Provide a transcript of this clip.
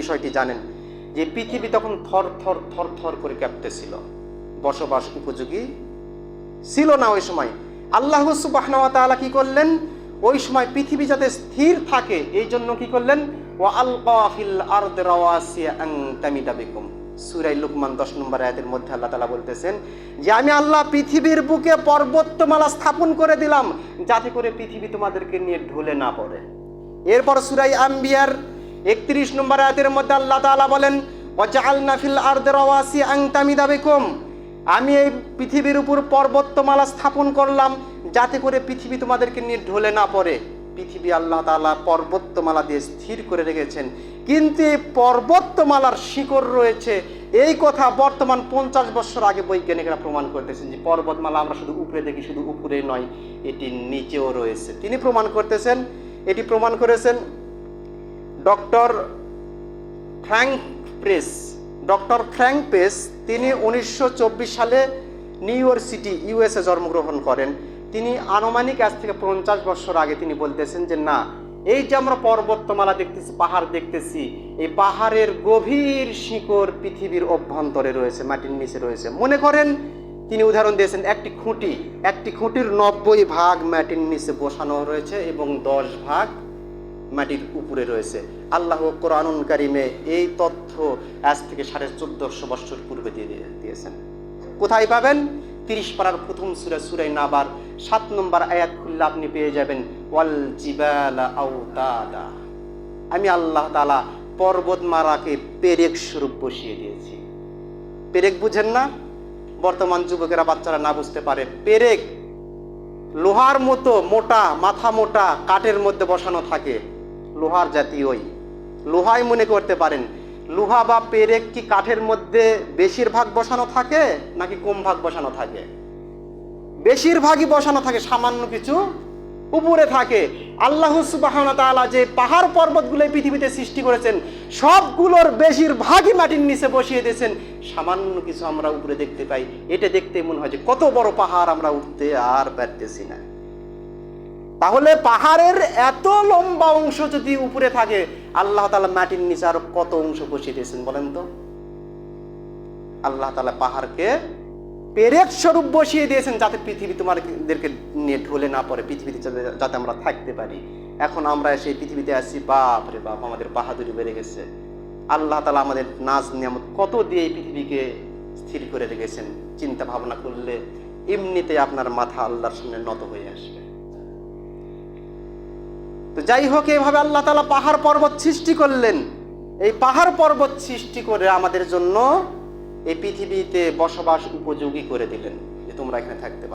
বিষয়টি জানেন যে পৃথিবী তখন থর থর থর থর করে কাঁপতেছিল। বসবাস উপযোগী ছিল না ওই সময়। আল্লাহ কি করলেন? ওই সময় পৃথিবী যাতে স্থির থাকে, এই জন্য কি করলেন? ও সুরাই লুকমান দশ নম্বর আয়াতের মধ্যে আল্লাহ তালা বলতেছেন যে, আমি আল্লাহ পৃথিবীর বুকে পর্বতমালা স্থাপন করে দিলাম, যাতে করে পৃথিবী তোমাদেরকে নিয়ে ঢলে না পড়ে। এরপর সুরাই আম্বিয়ার একত্রিশ নম্বর আয়াতের মধ্যে আল্লাহ তাআলা বলেন ফিল আরদি রাওয়াসি আন তামিদা বিকুম। আমি এই পৃথিবীর উপর পর্বতমালা স্থাপন করলাম যাতে করে পৃথিবী তোমাদেরকে নিয়ে ঢলে না পড়ে। পৃথিবী আল্লাহ তাআলা পর্বতমালা দিয়ে স্থির করে রেখেছেন। কিন্তু এই পর্বতমালার শিকড় রয়েছে। এই কথা বর্তমান পঞ্চাশ বছর আগে বৈজ্ঞানিকরা প্রমাণ করতেছেন যে পর্বতমালা আমরা শুধু উপরে দেখি, শুধু উপরে নয়, এটি নিচেও রয়েছে। তিনি প্রমাণ করতেছেন, এটি প্রমাণ করেছেন doctor Frank Press doctor Frank Press তিনি উনিশশো চব্বিশ সালে নিউ ইয়র্ক সিটি, ইউএসএ জন্মগ্রহণ করেন। তিনি আনুমানিক আজ থেকে পঞ্চাশ বছর আগে তিনি বলতেছেন যে, না, এই যে আমরা পর্বতমালা দেখতেছি, পাহাড় দেখতেছি, এই পাহাড়ের গভীর শিকড় পৃথিবীর অভ্যন্তরে রয়েছে, মাটির নিচে রয়েছে। মনে করেন, তিনি উদাহরণ দিয়েছেন, একটি খুঁটি, একটি খুঁটির নব্বই ভাগ মাটির নিচে বসানো রয়েছে এবং দশ ভাগ মাটির উপরে রয়েছে। আল্লাহ কোরআনুল কারিমে এই তথ্য আজ থেকে সাড়ে চোদ্দশো বছর পূর্বে দিয়ে দিয়ে- দিয়েছেন। কোথায় পাবেন? তিরিশ পাড়ার প্রথম সুরা সুরাই নাবার, সাত নম্বর আয়াত খুললে আপনি পেয়ে যাবেন, ওয়াল জিবালা আমি আল্লাহ তালা পর্বতমালাকে পেরেক স্বরূপ বসিয়ে দিয়েছি। পেরেক বুঝেন না? বর্তমান যুবকেরা বাচ্চারা না বুঝতে পারে। পেরেক লোহার মতো, মোটা, মাথা মোটা, কাঠের মধ্যে বসানো থাকে। লোহার জাতীয়ই লোহাই মনে করতে পারেন। লোহা বা পেরেক কি কাঠের মধ্যে বেশিরভাগ বসানো থাকে, নাকি কম ভাগ বসানো থাকে? বেশিরভাগই বসানো থাকে, সামান্য কিছু উপরে থাকে। আল্লাহ সুবাহনা যে পাহাড় পর্বতগুলো পৃথিবীতে সৃষ্টি করেছেন, সবগুলোর বেশিরভাগই মাটির নিচে বসিয়ে দিয়েছেন। সামান্য কিছু আমরা উপরে দেখতে পাই। এটা দেখতে মনে হয় যে কত বড় পাহাড় আমরা উঠতে আর পারতেছি না। তাহলে পাহাড়ের এত লম্বা অংশ যদি উপরে থাকে, আল্লাহ তালা মাটির নিচে আরও কত অংশ বসিয়ে দিয়েছেন বলেন তো? আল্লাহ তালা পাহাড়কে পেরেক স্বরূপ বসিয়ে দিয়েছেন যাতে পৃথিবী তোমাদেরকে নিয়ে ঢলে না পড়ে, পৃথিবীতে যাতে- আমরা থাকতে পারি। এখন আমরা সেই পৃথিবীতে আসি বাপ রে বাপ, আমাদের বাহাদুরি বেড়ে গেছে। আল্লাহ তালা আমাদের নাজ নিয়ামত কত দিয়ে এই পৃথিবীকে স্থির করে রেখেছেন, চিন্তা ভাবনা করলে এমনিতে আপনার মাথা আল্লাহর সামনে নত হয়ে আসবে। তো যাই হোক এইভাবে আল্লাহ তালা পাহাড় পর্বত সৃষ্টি করলেন। এই পাহাড় পর্বত সৃষ্টি করে আমাদের জন্য এই পৃথিবীতে বসবাস উপযোগী করে দিলেন, যে তোমরা এখানে থাকতে